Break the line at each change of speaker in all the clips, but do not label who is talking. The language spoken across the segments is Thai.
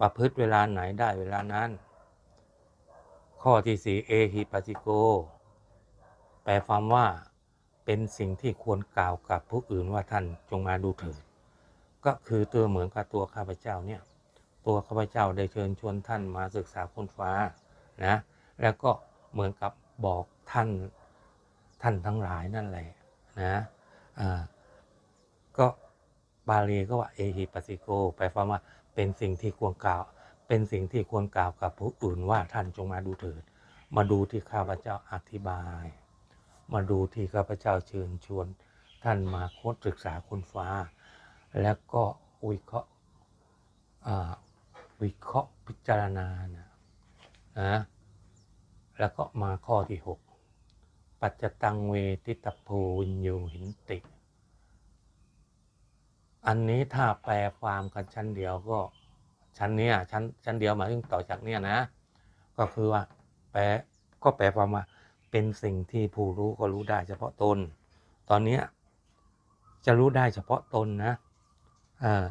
ประพฤติเวลาไหนได้เวลานั้น ข้อที่สี่เอหิปัสิโก แปลความว่าเป็นสิ่งที่ควรกล่าวกับผู้อื่นว่าท่านจงมาดูเถิด ก็คือตัวเหมือนกับตัวข้าพเจ้าเนี่ย ตัวข้าพเจ้าได้เชิญชวนท่านมาศึกษาคนฟ้านะ แล้วก็เหมือนกับบอกท่านท่านทั้งหลายนั่นแหละนะ อ่า ก็ บาลีก็ว่าเอหิปัสสิโกแปลความว่าเป็นสิ่งที่ควรกล่าว เป็นสิ่งที่ควรกล่าวกับผู้อื่นว่าท่านจงมาดูเถิด มาดูที่ข้าพเจ้าอธิบาย มาดูที่ข้าพเจ้าเชิญชวน ท่านมาค้นศึกษาคนฟ้า แล้วก็วิเคราะห์อ่าวิเคราะห์พิจารณานะนะแล้วก็มาข้อที่ 6 ปัจจตังเวทิตโพวินโยหินติ อันนี้ถ้าแปลความกันชั้นเดียวก็ ชั้นเนี้ยชั้นชั้นเดียวหมายถึงต่อจากเนี้ยนะ ก็คือว่าแปลก็แปลความว่าเป็นสิ่งที่ผู้รู้ก็รู้ได้เฉพาะตน ตอนเนี้ยจะรู้ได้เฉพาะตนนะอ่า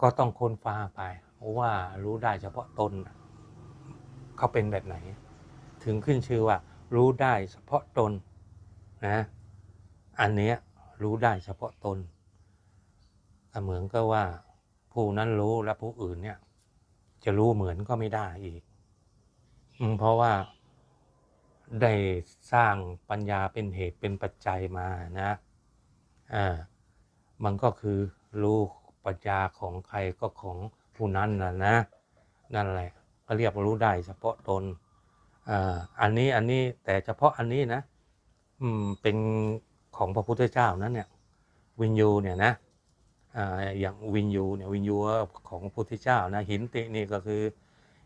ก็ต้องค้นฟ้าไปเพราะว่ารู้ได้เฉพาะตนเขาเป็นแบบไหน ถึงขึ้นชื่อว่า รู้ได้เฉพาะตนนะอันเนี้ยรู้ได้เฉพาะตน เหมือนกับว่าผู้นั้นรู้และผู้อื่นเนี่ย จะรู้เหมือนก็ไม่ได้อีกเพราะว่าได้สร้างปัญญาเป็นเหตุเป็นปัจจัยมานะอ่ามันก็คือรู้ปัญญาของใครก็ของผู้นั้นนะนะ นั่นแหละก็เรียกรู้ได้เฉพาะตนอ่าอันนี้อันนี้แต่เฉพาะอันนี้นะ อืมเป็นของพระพุทธเจ้านั้นเนี่ย วินยูเนี่ยนะ อย่างวินยูเนี่ยวินยูของพระพุทธเจ้านะหินตินี่ก็คือ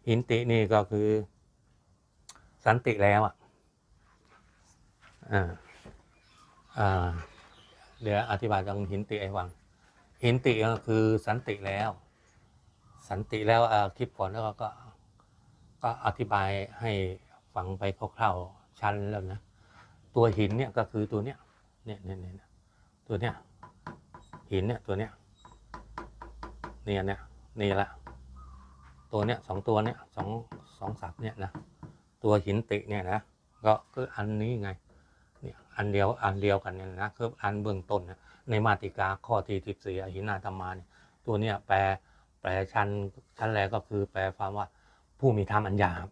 หินตินี่ก็คือ สันติแล้วอะอ่าอ่าเดี๋ยวอธิบายตรงหินติให้ฟัง หินติก็คือสันติแล้ว สันติแล้วคลิปก่อนแล้วก็ก็อธิบายให้ฟังไปคร่าวๆชั้นแล้วนะ ตัวหินเนี่ยก็คือตัวเนี้ยเนี่ยเนี่ยเนี่ยตัวเนี้ยหินเนี่ยตัวเนี้ย เนี่ยเนี่ยนี่ละตัวเนี้ยสองตัวเนี้ยสองสองสับเนี่ยนะตัวหินติเนี่ยนะก็คืออันนี้ไงเนี่ยอันเดียวอันเดียวกันเนี่ยนะคืออันเบื้องต้นนะในมาติกาข้อที่สิบสี่อหินาธรรมาเนี่ยตัวเนี้ยแปลแปลชั้นชั้นแรกก็คือแปลความว่าผู้มีธรรมอันหยาบ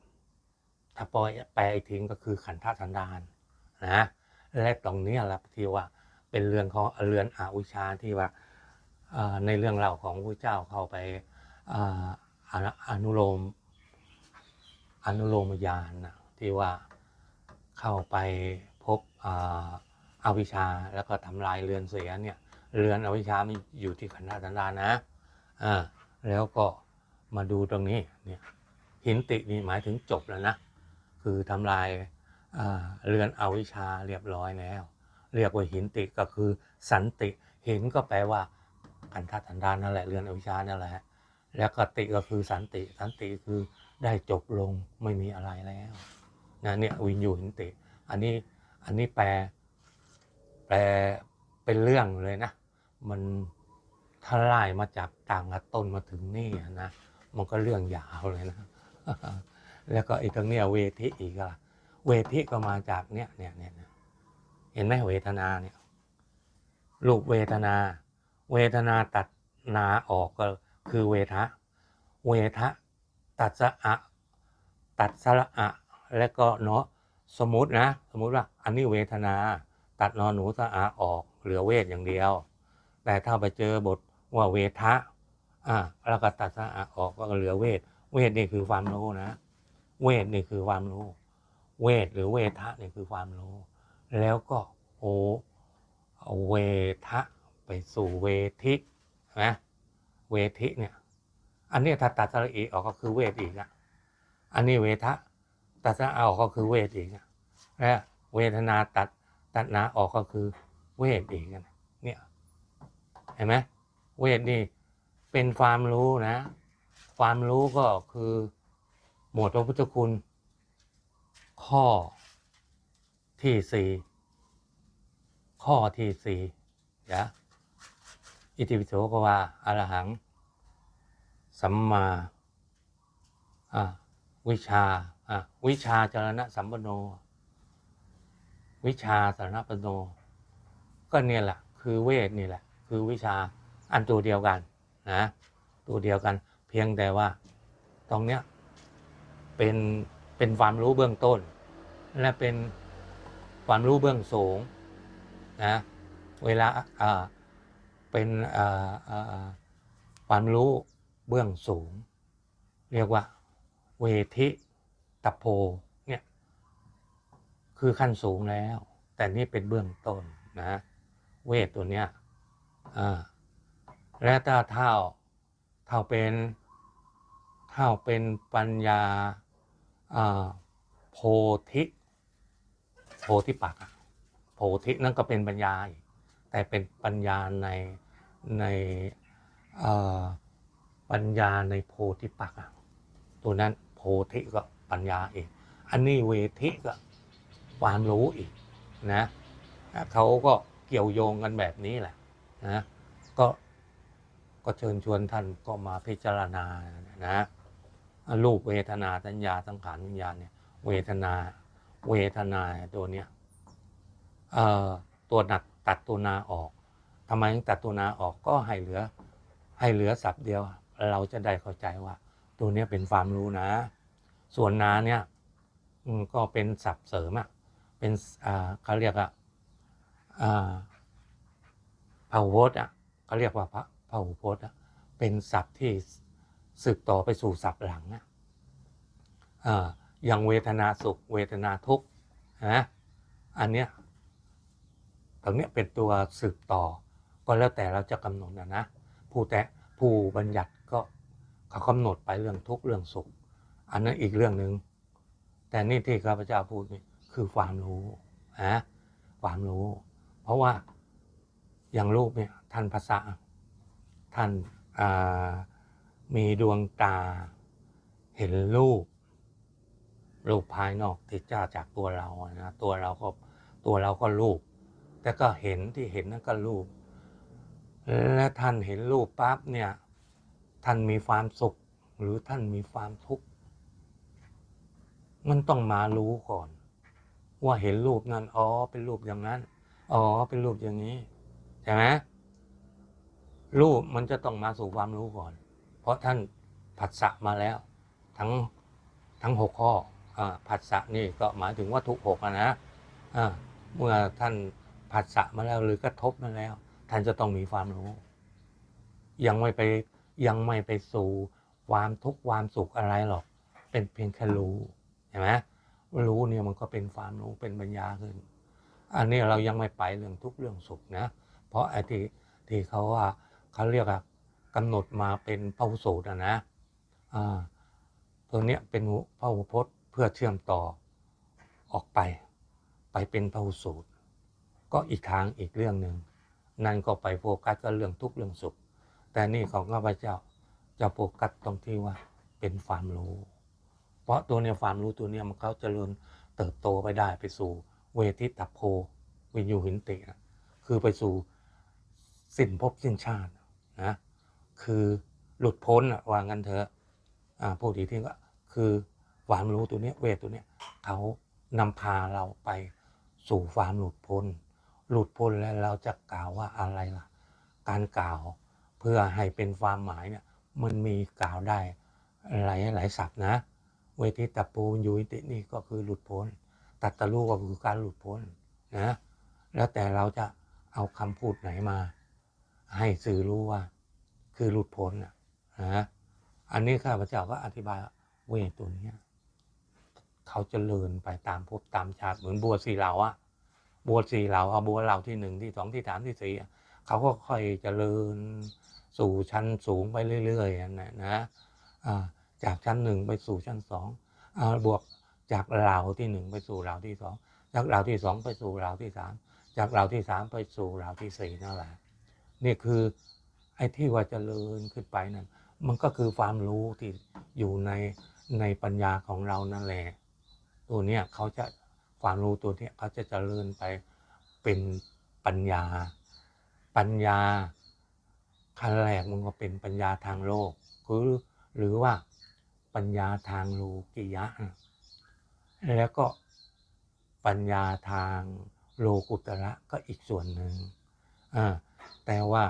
ถ้าปล่อยแปลอีกทีก็คือขันธสันดานนะและตรงเนี้ยแหละที่ว่าเป็นเรื่องของเรือนอาวิชาที่ว่า ในเรื่องเล่าของพระเจ้าเข้าไปออนุโลมอนุโลมญาณนะที่ว่าเข้าไปพบออวิชชาแล้วก็ทำลายเรือนเสียเนี่ยเรือนอวิชชามันอยู่ที่ขันธ์สันดานนะอ่าแล้วก็มาดูตรงนี้เนี่ยหินตินี่หมายถึงจบแล้วนะคือทำลายเรือนอวิชชาเรียบร้อยแล้ว เรียกว่าหินติก็คือสันติ หินก็แปลว่า ขันธ์สันดานนั่นแหละเรือนอวิชชานั่นแหละแล้วก็ติก็คือสันติสันติคือได้จบลงไม่มีอะไรแล้วนะเนี่ยวินยูหินติ อันนี้อันนี้แปล แปลเป็นเรื่องเลยนะ มันถ้าไล่มาจากต่างกับต้นมาถึงนี่นะมันก็เรื่องยาวเลยนะ แล้วก็อีกตรงเนี้ยเวทิอีกอะเวทิก็มาจากเนี้ยเนี่ยเนี่ยเนี่ยเห็นไหมเวทนาเนี่ยรูปเวทนา เวทนาตัดนาออกก็คือเวทะ เวทะ ตัดสะอะ ตัดสระอะ แล้วก็เนาะสมมตินะ สมมติว่าอันนี้เวทนา ตัดนอนหนูสะอาออก เหลือเวทอย่างเดียว แต่ถ้าไปเจอบทว่าเวทะอ่าแล้วก็ตัดสะอาออกก็เหลือเวท เวทนี่คือความรู้นะ เวทนี่คือความรู้ เวทหรือเวทะนี่คือความรู้ แล้วก็โอเวทะ ไปสู่เวทินะเวทิเนี่ย อันนี้ถ้าตัดสระอีออกก็คือเวทอีกอะอันนี้เวทะตัดสระอาออกก็คือเวทอีกอะและเวทนาตัดตัดนาออกก็คือเวทอีกอะเนี่ยเห็นไหมเวทนี่เป็นความรู้นะ ความรู้ก็คือหมวดพระพุทธคุณ ข้อที่สี่ข้อที่สี่เดี๋ยว อิติปิโสก็ว่าอรหัง สัมมาอ่าวิชาอ่าวิชาจรณะสัมปโน วิชาสารณปโน ก็เนี่ยแหละคือเวทนี่แหละ คือวิชาอันตัวเดียวกันนะตัวเดียวกัน เพียงแต่ว่า ตรงเนี้ยเป็นเป็นความรู้เบื้องต้น และเป็นความรู้เบื้องสูงนะเวลาอ่า เป็นความรู้เบื้องสูง เรียกว่า เวทิตโพเนี่ยคือขั้นสูงแล้ว แต่นี่เป็นเบื้องต้นนะเวทตัวเนี้ยและถ้าเท่าเท่าเป็นเท่าเป็นปัญญาโพธิโพธิปักอะโพธินั่นก็เป็นปัญญาอีกแต่เป็นปัญญาใน ในปัญญาในโพธิปักตัวนั้นโพธิก็ปัญญาเอีกอันนี้เวทิก็ความรู้อีกนะเขาก็เกี่ยวโยงกันแบบนี้แหละนะก็ก็เชิญชวนท่านก็มาพิจารณานะรูปเวทนาสัญญาสังขารวิญญาณเนี่ยเวทนาเวทนาตัวเนี้ยตัวหนักตัดตัวนาออก ทำไมตัดตัวนาออกก็ให้เหลือ ให้เหลือสับเดียว เราจะได้เข้าใจว่า ตัวนี้เป็นความรู้นะ ส่วนนาเนี่ยก็เป็นสับเสริมอะเป็นเขาเรียกอะอ่าพหุพจน์อะเขาเรียกว่าพระพหุพจน์อะเป็นศัพท์ที่สืบต่อไปสู่ศัพท์หลังอะอ่าอย่างเวทนาสุข เวทนาทุกข์นะอันเนี้ยตรงเนี้ยเป็นตัวสืบต่อ ก็แล้วแต่เราจะกำหนดนะนะผู้แต่ผู้บัญญัติก็เขากำหนดไปเรื่องทุกเรื่องสุข อันนั้นอีกเรื่องหนึ่งแต่นี่ที่ข้าพเจ้าพูดนี่คือความรู้นะความรู้ เพราะว่าอย่างรูปเนี่ยท่านภาษาท่านามีดวงตาเห็นรูปรูปภายนอกที่จ้าจากตัวเรานะตัวเราก็ตัวเราก็รูปแต่ก็เห็นที่เห็นนั่นก็รูป และท่านเห็นรูปปั๊บเนี่ยท่านมีความสุขหรือท่านมีความทุกข์มันต้องมารู้ก่อน ว่าเห็นรูปนั้นอ๋อเป็นรูปอย่างนั้นอ๋อเป็นรูปอย่างนี้ใช่ไหมรูปมันจะต้องมาสู่ความรู้ก่อน เพราะท่านผัสสะมาแล้ว ทั้งทั้งหกข้ออผัสสะนี่ก็หมายถึงวัตถุหกอะนะเมื่อท่านผัสสะมาแล้วหรือกระทบมาแล้ว ท่านจะต้องมีความรู้ ยังไม่ไปยังไม่ไปสู่ความทุกข์ความสุขอะไรหรอก เป็นเพียงแค่รู้เห็นไหมรู้เนี่ยมันก็เป็นความรู้เป็นปัญญาขึ้น อันนี้เรายังไม่ไปเรื่องทุกข์เรื่องสุขนะ เพราะไอ้ที่ที่เขาว่าเขาเรียกว่ากำหนดมาเป็นพระสูตรอะนะอ่าตัวเนี้ยเป็นพระพจน์เพื่อเชื่อมต่อออกไป ไปเป็นพระสูตร ก็อีกทางอีกเรื่องหนึ่ง นั่นก็ไปโฟกัสกับเรื่องทุกข์เรื่องสุข แต่นี่ของข้าพเจ้าจะโฟกัสตรงที่ว่าเป็นความรู้ เพราะตัวเนี้ยความรู้ตัวเนี้ยมันเขาเจริญเติบโตไปได้ไปสู่ เวทิตโพวิญญูหินติอะคือไปสู่สิ้นภพสิ้นชาตินะคือหลุดพ้นอะว่างั้นเถอะอ่าผู้ดีที่ก็คือความรู้ตัวเนี้ยเวทตัวเนี้ยเขานำพาเราไปสู่ความหลุดพ้น หลุดพ้นแล้วเราจะกล่าวว่าอะไรล่ะ การกล่าวเพื่อให้เป็นความหมายเนี่ยมันมีกล่าวได้หลายหลายศัพท์นะ เวทิตปูนยูอิตินี่ก็คือหลุดพ้น ตัตตลูก็คือการหลุดพ้นนะแล้วแต่เราจะเอาคำพูดไหนมา ให้สื่อรู้ว่า คือหลุดพ้นนะนะอันนี้ข้าพเจ้าก็อธิบายว่าเวทตัวเนี้ยเขาจเจริญไปตามภพตามชาติเหมือนบัวสีเหลาอะ บัวสี่เหล่าเอาบัวเหล่าที่หนึ่งที่สองที่สามที่สี่เขาก็ค่อยเจริญสู่ชั้นสูงไปเรื่อยๆนะนะจากชั้นหนึ่งไปสู่ชั้นสองอบวกจากเหล่าที่หนึ่งไปสู่เหล่าที่สองจากเหล่าที่สองไปสู่เหล่าที่สามจากเหล่าที่สามไปสู่เหล่าที่สี่นั่นแหละนี่คือไอ้ที่ว่าเจริญขึ้นไปนั่นมันก็คือความรู้ที่อยู่ในในปัญญาของเรานั่นแหละตัวเนี้ยเขาจะ ความรู้ตัวนี้เขาจะเจริญไปเป็นปัญญา ปัญญาขั้นแรกมันก็เป็นปัญญาทางโลก คือหรือว่าปัญญาทางโลกิยะ แล้วก็ปัญญาทางโลกุตระก็อีกส่วนหนึ่งอ่าแต่ว่า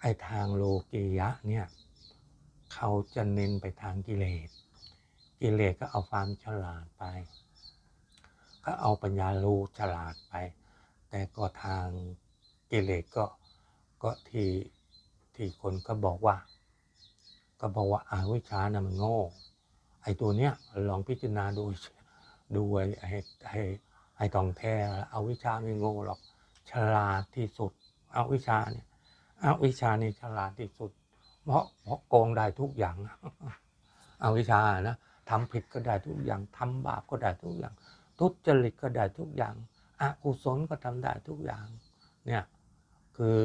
ไอ้ทางโลกิยะเนี่ยเขาจะเน้นไปทางกิเลส กิเลสก็เอาความฉลาดไป ก็เอาปัญญารู้ฉลาดไป แต่ก็ทางกิเลสก็ก็ที่ที่คนก็บอกว่า ก็บอกว่าอาวิชานะมันโง่ ไอ้ตัวเนี้ยลองพิจารณาดูดูไอ้ไอ้ไอ้ไอ้ตองแท้เอาวิชาไม่โง่หรอกฉลาดที่สุดเอาวิชาเนี่ยเอาวิชานี่ฉลาดที่สุด เพราะเพราะโกงได้ทุกอย่างเอาวิชานะทำผิดก็ได้ทุกอย่างทำบาปก็ได้ทุกอย่าง ทุจริตก็ได้ทุกอย่างอกุศลก็ทำได้ทุกอย่างเนี่ยคือ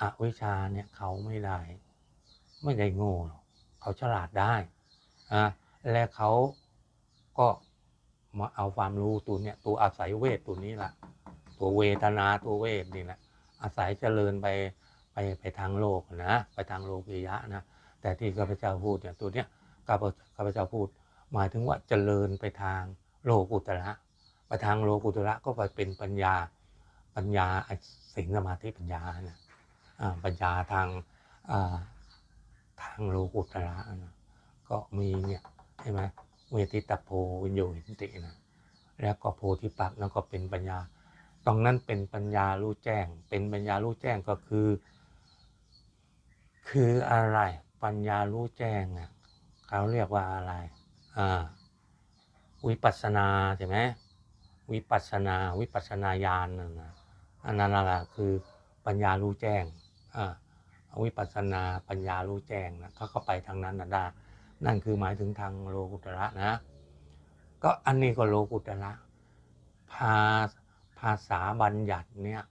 อวิชาเนี่ยเขาไม่ได้ ไม่ได้โง่หรอกเขาฉลาดได้อะและเขาก็มาเอาความรู้ตัวเนี่ยตัวอาศัยเวทตัวนี้แหละตัวเวทนาตัวเวทนี่แหละอาศัยเจริญไปไปไปทางโลกนะไปทางโลกียะนะแต่ที่ข้าพเจ้าพูดเนี่ยตัวเนี้ยข้าพข้าพเจ้าพูด หมายถึงว่าเจริญไปทาง โลกุตระไปทางโลกุตระก็ไปเป็นปัญญาปัญญาสิงสมาธิปัญญานะอ่าปัญญาทางทางโลกุตระนะก็มีเนี่ยใช่ไหมเวทิตาโพวิญโยหินตินะแล้วก็โพธิปักนั่นก็เป็นปัญญา ตรงนั้นเป็นปัญญารู้แจ้ง เป็นปัญญารู้แจ้งก็คือ คืออะไร ปัญญารู้แจ้งอะเขาเรียกว่าอะไร อ่า วิปัสนาใช่ไหมวิปัสนา วิปัสนาญาณนั่นนะอันนั้นแหละคือปัญญารู้แจ้งอ่าวิปัสนาปัญญารู้แจ้งนะเขาก็ไปทางนั้นนะได้นั่นคือหมายถึงทางโลกุตระนะ ก็อันนี้ก็โลกุตระภาภาษาบัญญัติเนี่ย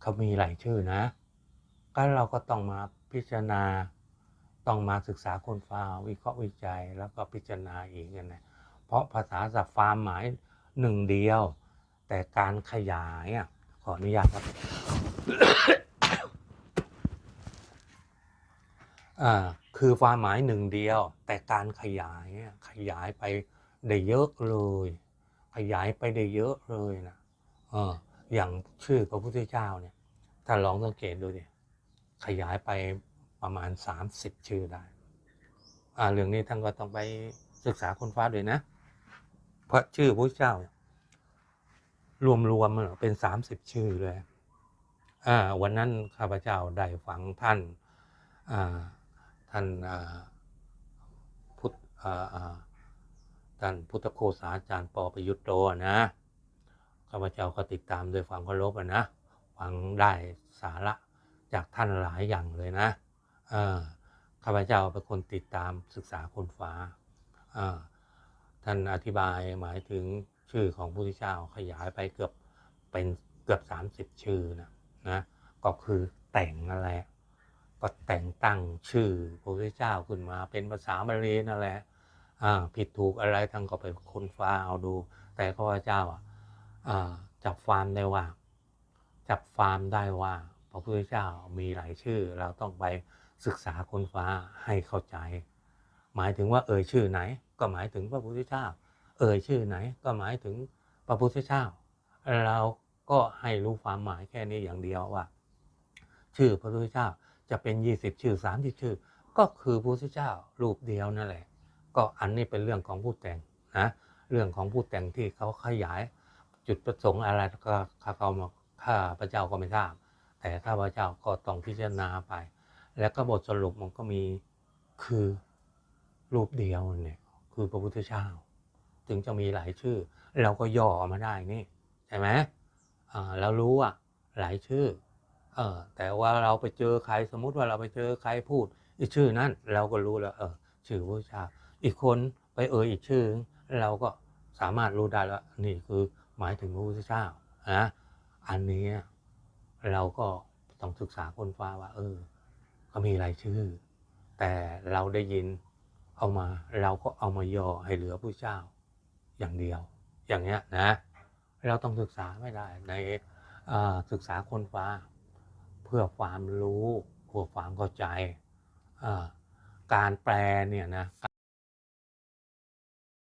เขามีหลายชื่อนะ ก็เราก็ต้องมาพิจารณาต้องมาศึกษาคนฟ้าวิเคราะห์วิจัยแล้วก็พิจารณาอีกนะ ราะภาษาสัพฟามหมายหนึ่งเดียว แต่การขยายอะขออนุญาตครับอ่าคือความหมายหนึ่งเดียว แต่การขยายขยายไปได้เยอะเลย ขยายไปได้เยอะเลยนะเอออย่างชื่อพระพุทธเจ้าเนี่ย ถ้าลองสังเกตดูดิขยายไปประมาณ30ชื่อได้อ่าเรื่องนี้ท่านก็ต้องไปศึกษาคนฟ้าด้วยนะ พราะชื่อพระเจ้า รวมๆมันเป็น30ชื่อเลยวันนั้นข้าพเจ้าได้ฟังท่านท่านพุทธท่านพุทธโฆษาจารย์ปอประยุทธ์โตนะข้าพเจ้าก็ติดตามโดยความเคารพนะฟังได้สาระจากท่านหลายอย่างเลยนะข้าพเจ้าเป็นคนติดตามศึกษาคนฟ้า ท่านอธิบายหมายถึงชื่อของพระพุทธเจ้าขยายไปเกือบเป็นเกือบ 30 ชื่อนะนะก็คือแต่งอะไรก็แต่งตั้งชื่อพระพุทธเจ้าขึ้นมาเป็นภาษาบาลีนั่นแหละอ่าผิดถูกอะไรทั้งก็ไปคนฟ้าเอาดู แต่ข้าพเจ้าอะอ่าจับฟาร์มได้ว่า จับฟาร์มได้ว่าพระพุทธเจ้ามีหลายชื่อ เราต้องไปศึกษาคนฟ้าให้เข้าใจ หมายถึงว่าเอ่ยชื่อไหน ก็หมายถึงพระพุทธเจ้า เอ่ยชื่อไหน ก็หมายถึงพระพุทธเจ้า เราก็ให้รู้ความหมายแค่นี้อย่างเดียวว่า ชื่อพระพุทธเจ้าจะเป็นยี่สิบชื่อสามสิบชื่อ ก็คือพระพุทธเจ้ารูปเดียวนั่นแหละ ก็อันนี้เป็นเรื่องของผู้แต่งนะเรื่องของผู้แต่งที่เขาขยายจุดประสงค์อะไรก็ข้าเขามาข้าพระเจ้าก็ไม่ทราบ แต่ข้าพระเจ้าก็ต้องพิจารณาไป แล้วก็บทสรุปมันก็มีคือ รูปเดียวเนี่ยคือพระพุทธเจ้า ถึงจะมีหลายชื่อ เราก็ย่อมาได้นี่ใช่ไหมเรารู้อะหลายชื่อเออแต่ว่าเราไปเจอใครสมมุติว่าเราไปเจอใครพูด อีกชื่อนั้นเราก็รู้แล้วเออชื่อพระเจ้าอีกคนไปเอ่ยอีกชื่อ เราก็สามารถรู้ได้แล้วนี่คือหมายถึงพระพุทธเจ้านะอันนี้เราก็ต้องศึกษาคนฟ้าว่า เออเขามีรายชื่อ แต่เราได้ยิน เอามาเราก็เอามาย่อให้เหลือผู้เจ้าอย่างเดียว อย่างเงี้ยนะเราต้องศึกษาไม่ได้ในศึกษาคนฟ้า เพื่อความรู้เพื่อความเข้าใจการแปลเนี่ยนะ